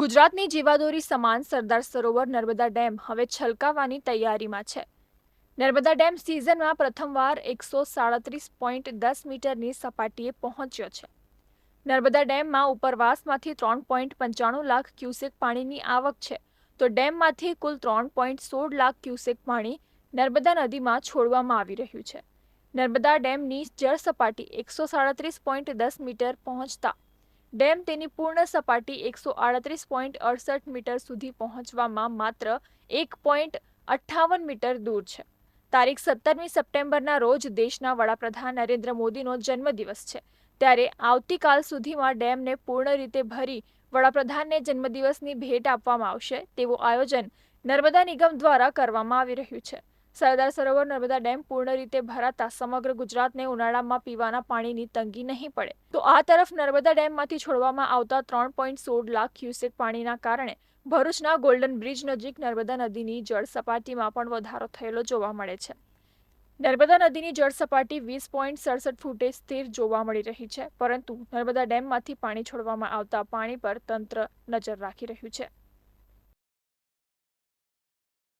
ગુજરાતની જીવાદોરી સમાન સરદાર સરોવર નર્મદા ડેમ હવે છલકાવાની તૈયારીમાં છે. નર્મદા ડેમ સિઝનમાં પ્રથમવાર એકસો સાડત્રીસ પોઈન્ટ દસ મીટરની સપાટીએ પહોંચ્યો છે. નર્મદા ડેમમાં ઉપરવાસમાંથી ત્રણ પોઈન્ટ પંચાણું લાખ ક્યુસેક પાણીની આવક છે. તો ડેમમાંથી કુલ ત્રણ પોઈન્ટ સોળ લાખ ક્યુસેક પાણી નર્મદા નદીમાં છોડવામાં આવી રહ્યું છે. નર્મદા ડેમની જળ સપાટી એકસો સાડત્રીસ પોઈન્ટ દસ મીટર પહોંચતા ડેમ તેની પૂર્ણ સપાટી એકસો આડત્રીસ પોઈન્ટ અડસઠ મીટર સુધી પહોંચવામાં માત્ર એક પોઈન્ટ અઠ્ઠાવન મીટર દૂર છે. તારીખ સત્તરમી સપ્ટેમ્બરના રોજ દેશના વડાપ્રધાન નરેન્દ્ર મોદીનો જન્મદિવસ છે. ત્યારે આવતીકાલ સુધીમાં ડેમને પૂર્ણ રીતે ભરી વડાપ્રધાનને જન્મદિવસની ભેટ આપવામાં આવશે તેવું આયોજન નર્મદા નિગમ દ્વારા કરવામાં આવી રહ્યું છે. સરદાર સરોવર નર્મદા ડેમ પૂર્ણ રીતે ભરાતા સમગ્ર ગુજરાતને ઉનાળામાં પીવાના પાણીની તંગી નહીં પડે. તો આ તરફ નર્મદા ડેમમાંથી છોડવામાં આવતા ત્રણ પોઈન્ટ સોળ લાખ ક્યુસેક પાણીના કારણે ભરૂચના ગોલ્ડન બ્રિજ નજીક નર્મદા નદીની જળ સપાટીમાં પણ વધારો થયેલો જોવા મળે છે. નર્મદા નદીની જળ સપાટી વીસ પોઈન્ટ સડસઠ ફૂટે સ્થિર જોવા મળી રહી છે, પરંતુ નર્મદા ડેમમાંથી પાણી છોડવામાં આવતા પાણી પર તંત્ર નજર રાખી રહ્યું છે.